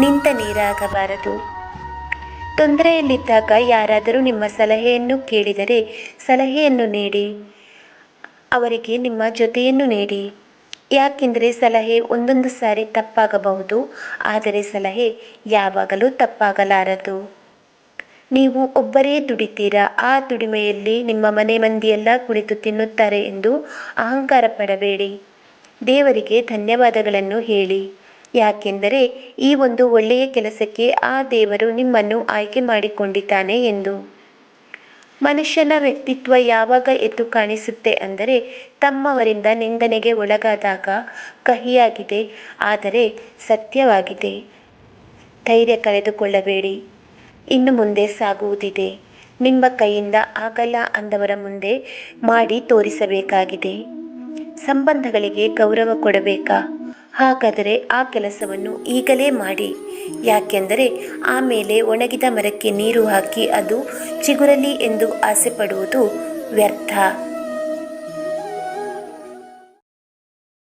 ನಿಂತ ನೀರಾಗಬಾರದು. ತೊಂದರೆಯಲ್ಲಿದ್ದಾಗ ಯಾರಾದರೂ ನಿಮ್ಮ ಸಲಹೆಯನ್ನು ಕೇಳಿದರೆ ಸಲಹೆಯನ್ನು ನೀಡಿ. ಅವರಿಗೆ ನಿಮ್ಮ ಜೊತೆಯನ್ನು ನೀಡಿ. ಯಾಕೆಂದರೆ ಸಲಹೆ ಒಂದೊಂದು ಸಾರಿ ತಪ್ಪಾಗಬಹುದು, ಆದರೆ ಸಲಹೆ ಯಾವಾಗಲೂ ತಪ್ಪಾಗಲಾರದು. ನೀವು ಒಬ್ಬರೇ ದುಡಿತೀರಾ? ಆ ದುಡಿಮೆಯಲ್ಲಿ ನಿಮ್ಮ ಮನೆ ಮಂದಿಯೆಲ್ಲ ಕುಳಿತು ತಿನ್ನುತ್ತಾರೆ ಎಂದು ಅಹಂಕಾರ ಪಡಬೇಡಿ. ದೇವರಿಗೆ ಧನ್ಯವಾದಗಳನ್ನು ಹೇಳಿ. ಯಾಕೆಂದರೆ ಈ ಒಂದು ಒಳ್ಳೆಯ ಕೆಲಸಕ್ಕೆ ಆ ದೇವರು ನಿಮ್ಮನ್ನು ಆಯ್ಕೆ ಮಾಡಿಕೊಂಡಿದ್ದಾನೆ ಎಂದು. ಮನುಷ್ಯನ ವ್ಯಕ್ತಿತ್ವ ಯಾವಾಗ ಎದ್ದು ಕಾಣಿಸುತ್ತೆ ಅಂದರೆ ತಮ್ಮವರಿಂದ ನಿಂದನೆಗೆ ಒಳಗಾದಾಗ ಕಹಿಯಾಗಿದೆ, ಆದರೆ ಸತ್ಯವಾಗಿದೆ. ಧೈರ್ಯ ಕಳೆದುಕೊಳ್ಳಬೇಡಿ. ಇನ್ನು ಮುಂದೆ ಸಾಗುವುದಿದೆ. ನಿಮ್ಮ ಕೈಯಿಂದ ಆಗಲ್ಲ ಅಂದವರ ಮುಂದೆ ಮಾಡಿ ತೋರಿಸಬೇಕಾಗಿದೆ. ಸಂಬಂಧಗಳಿಗೆ ಗೌರವ ಕೊಡಬೇಕಾ? ಹಾಗಾದರೆ ಆ ಕೆಲಸವನ್ನು ಈಗಲೇ ಮಾಡಿ. ಯಾಕೆಂದರೆ ಆಮೇಲೆ ಒಣಗಿದ ಮರಕ್ಕೆ ನೀರು ಹಾಕಿ ಅದು ಚಿಗುರಲಿ ಎಂದು ಆಸೆ ಪಡುವುದು ವ್ಯರ್ಥ.